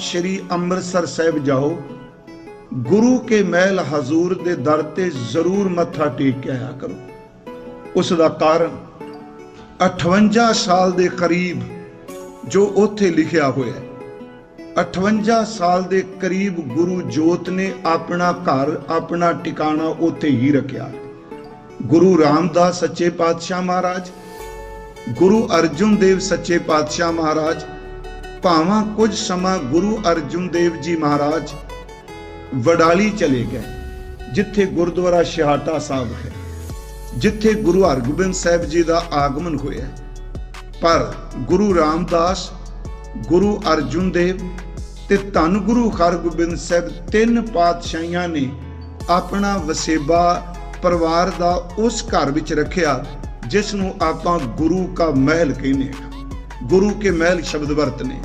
ਸ੍ਰੀ ਅੰਮ੍ਰਿਤਸਰ ਸਾਹਿਬ ਜਾਓ, ਗੁਰੂ ਕੇ ਮਹਿਲ ਹਜ਼ੂਰ ਦੇ ਦਰ ਤੇ ਜ਼ਰੂਰ ਮੱਥਾ ਟੇਕ ਕੇ ਆਇਆ ਕਰੋ। ਉਸ ਦਾ ਕਾਰਨ 58 ਸਾਲ ਦੇ ਕਰੀਬ ਜੋ ਉੱਥੇ ਲਿਖਿਆ ਹੋਇਆ ਹੈ। 58 ਸਾਲ ਦੇ ਕਰੀਬ ਗੁਰੂ ਜੋਤ ਨੇ ਆਪਣਾ ਘਰ, ਆਪਣਾ ਟਿਕਾਣਾ ਉੱਥੇ ਹੀ ਰੱਖਿਆ। ਗੁਰੂ ਰਾਮਦਾਸ ਸੱਚੇ ਪਾਤਸ਼ਾਹ ਮਹਾਰਾਜ, ਗੁਰੂ ਅਰਜੁਨ ਦੇਵ ਸੱਚੇ ਪਾਤਸ਼ਾਹ ਮਹਾਰਾਜ ਭਾਵਾਂ ਕੁਝ ਸਮਾਂ ਗੁਰੂ ਅਰਜੁਨ ਦੇਵ ਜੀ ਮਹਾਰਾਜ ਵਡਾਲੀ ਚਲੇ ਗਏ, ਜਿੱਥੇ ਗੁਰਦੁਆਰਾ ਸ਼ਹਾਟਾ ਸਾਹਿਬ ਹੈ, ਜਿੱਥੇ ਗੁਰੂ ਹਰਗੋਬਿੰਦ ਸਾਹਿਬ ਜੀ ਦਾ ਆਗਮਨ ਹੋਇਆ। ਪਰ ਗੁਰੂ ਰਾਮਦਾਸ, ਗੁਰੂ ਅਰਜੁਨ ਦੇਵ ਤੇ ਧੰਨ ਗੁਰੂ ਹਰਗੋਬਿੰਦ ਸਾਹਿਬ ਤਿੰਨ ਪਾਤਸ਼ਾਹੀਆਂ ਨੇ ਆਪਣਾ ਵਸੇਬਾ ਪਰਿਵਾਰ ਦਾ ਉਸ ਘਰ ਵਿੱਚ ਰੱਖਿਆ, ਜਿਸ ਨੂੰ ਆਪਾਂ ਗੁਰੂ ਕਾ ਮਹਿਲ ਕਹਿੰਦੇ ਹਾਂ। ਗੁਰੂ ਕੇ ਮਹਿਲ ਸ਼ਬਦ ਵਰਤਨੇ।